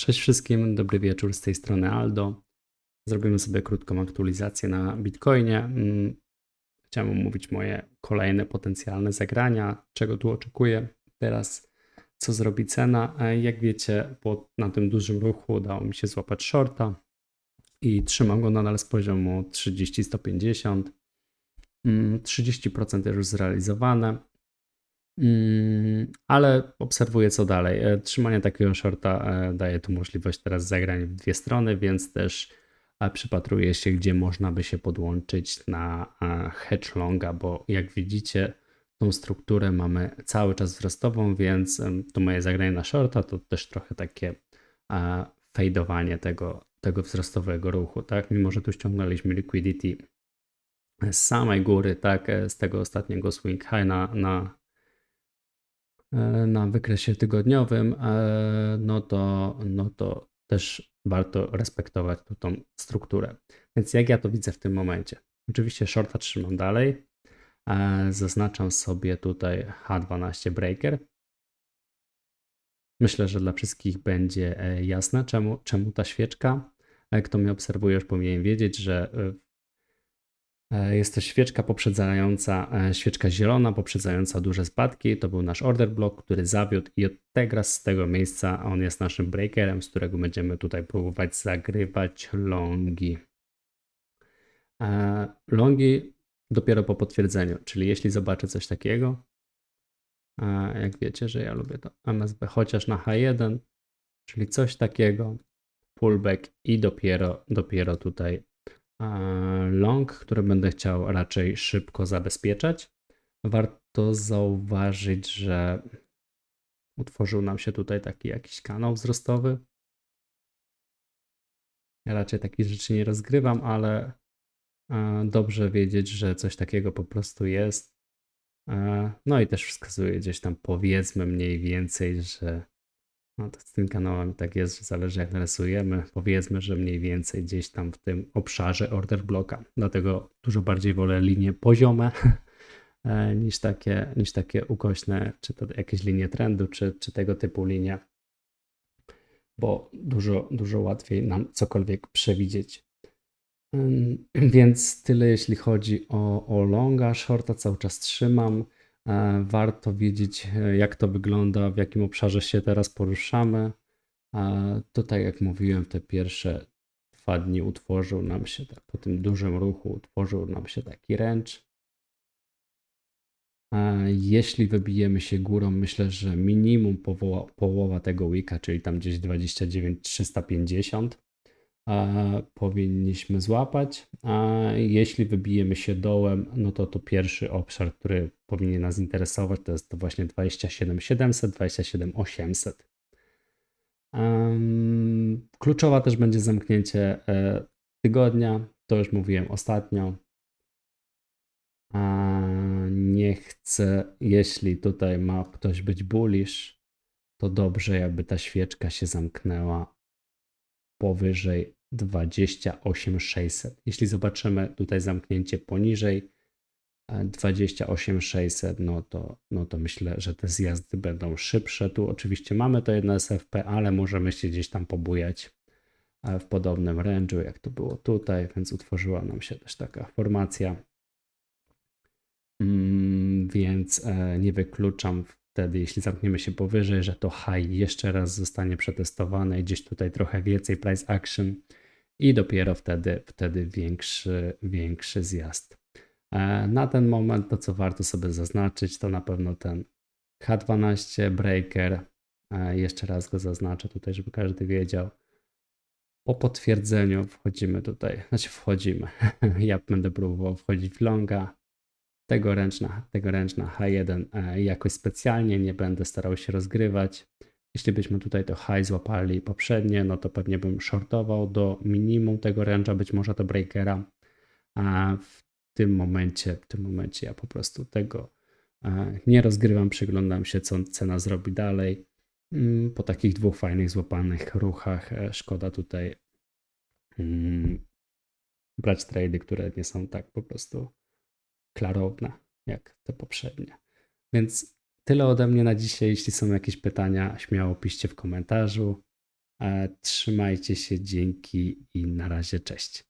Cześć wszystkim, dobry wieczór z tej strony Aldo. Zrobimy sobie krótką aktualizację na Bitcoinie. Mm, Chciałem omówić moje kolejne potencjalne zagrania, czego tu oczekuję teraz, co zrobi cena. E, Jak wiecie, po, na tym dużym ruchu udało mi się złapać shorta i trzymam go nadal z poziomu 30-150. Mm, 30% już zrealizowane. Mm, Ale obserwuję co dalej. E, Trzymanie takiego shorta e, daje tu możliwość teraz zagrań w dwie strony, więc też e, przypatruję się, gdzie można by się podłączyć na hedge longa, bo jak widzicie, tą strukturę mamy cały czas wzrostową, więc to moje zagranie na shorta to też trochę takie fejdowanie tego, tego wzrostowego ruchu, tak? Mimo, że tu ściągnęliśmy liquidity z samej góry, tak, z tego ostatniego swing high na, na na wykresie tygodniowym, e, no to, no to też warto respektować tu tą strukturę. Więc jak ja to widzę w tym momencie? Oczywiście shorta trzymam dalej. E, Zaznaczam sobie tutaj H12 breaker. Myślę, że dla wszystkich będzie e, jasne, czemu, czemu ta świeczka. E, Kto mnie obserwuje, już powinien wiedzieć, że e, E, Jest to świeczka poprzedzająca, e, świeczka zielona poprzedzająca duże spadki. To był nasz order block, który zawiódł i od teraz z tego miejsca on jest naszym breakerem, z którego będziemy tutaj próbować zagrywać longi. E, Longi dopiero po potwierdzeniu, czyli jeśli zobaczę coś takiego, e, jak wiecie, że ja lubię to MSB chociaż na H1, czyli coś takiego, pullback i dopiero, dopiero tutaj e, long, który będę chciał raczej szybko zabezpieczać. Warto zauważyć, że utworzył nam się tutaj taki jakiś kanał wzrostowy. Ja raczej takich rzeczy nie rozgrywam, ale e, dobrze wiedzieć, że coś takiego po prostu jest. E, No i też wskazuje gdzieś tam powiedzmy mniej więcej, że no to z tym kanałem tak jest, że zależy jak narysujemy. Powiedzmy, że mniej więcej gdzieś tam w tym obszarze order bloka. Dlatego dużo bardziej wolę linie poziome e, niż takie, niż takie ukośne, czy to jakieś linie trendu, czy, czy tego typu linie, bo dużo, dużo łatwiej nam cokolwiek przewidzieć. Więc tyle jeśli chodzi o, o longa, shorta cały czas trzymam. E, Warto wiedzieć, e, jak to wygląda, w jakim obszarze się teraz poruszamy. E, Tutaj, jak mówiłem, te pierwsze dwa dni utworzył nam się, tak, po tym dużym ruchu, utworzył nam się taki ręcz. Jeśli wybijemy się górą, myślę, że minimum powoła, połowa tego weeka, czyli tam gdzieś 29 350, e, powinniśmy złapać. A jeśli wybijemy się dołem, no to to pierwszy obszar, który powinien nas interesować, to jest to właśnie 27 700, 27 800. Em, Kluczowa też będzie zamknięcie e, tygodnia, to już mówiłem ostatnio. A nie chcę, jeśli tutaj ma ktoś być bullish, to dobrze, jakby ta świeczka się zamknęła powyżej 28600. Jeśli zobaczymy tutaj zamknięcie poniżej e, 28600, no to, no to myślę, że te zjazdy będą szybsze. Tu oczywiście mamy to jedno SFP, ale możemy się gdzieś tam pobujać e, w podobnym range'u, jak to było tutaj, więc utworzyła nam się też taka formacja. Mm, Więc e, nie wykluczam wtedy, jeśli zamkniemy się powyżej, że to high jeszcze raz zostanie przetestowane gdzieś tutaj trochę więcej price action i dopiero wtedy, wtedy większy, większy zjazd. E, Na ten moment to, co warto sobie zaznaczyć, to na pewno ten H12 breaker. E, Jeszcze raz go zaznaczę tutaj, żeby każdy wiedział. Po potwierdzeniu wchodzimy tutaj, znaczy wchodzimy. Ja będę próbował wchodzić w longa tegoręczna, tegoręczna H1 e, jakoś specjalnie nie będę starał się rozgrywać. Jeśli byśmy tutaj to high złapali poprzednie, no to pewnie bym shortował do minimum tego range'a, być może do breakera. A w tym momencie, w tym momencie ja po prostu tego e, nie rozgrywam, przyglądam się, co cena zrobi dalej. Mm, Po takich dwóch fajnych złapanych ruchach e, szkoda tutaj mm, brać trady, które nie są tak po prostu klarowne jak te poprzednie. Więc tyle ode mnie na dzisiaj. Jeśli są jakieś pytania, śmiało piszcie w komentarzu. E, Trzymajcie się, dzięki i na razie, cześć.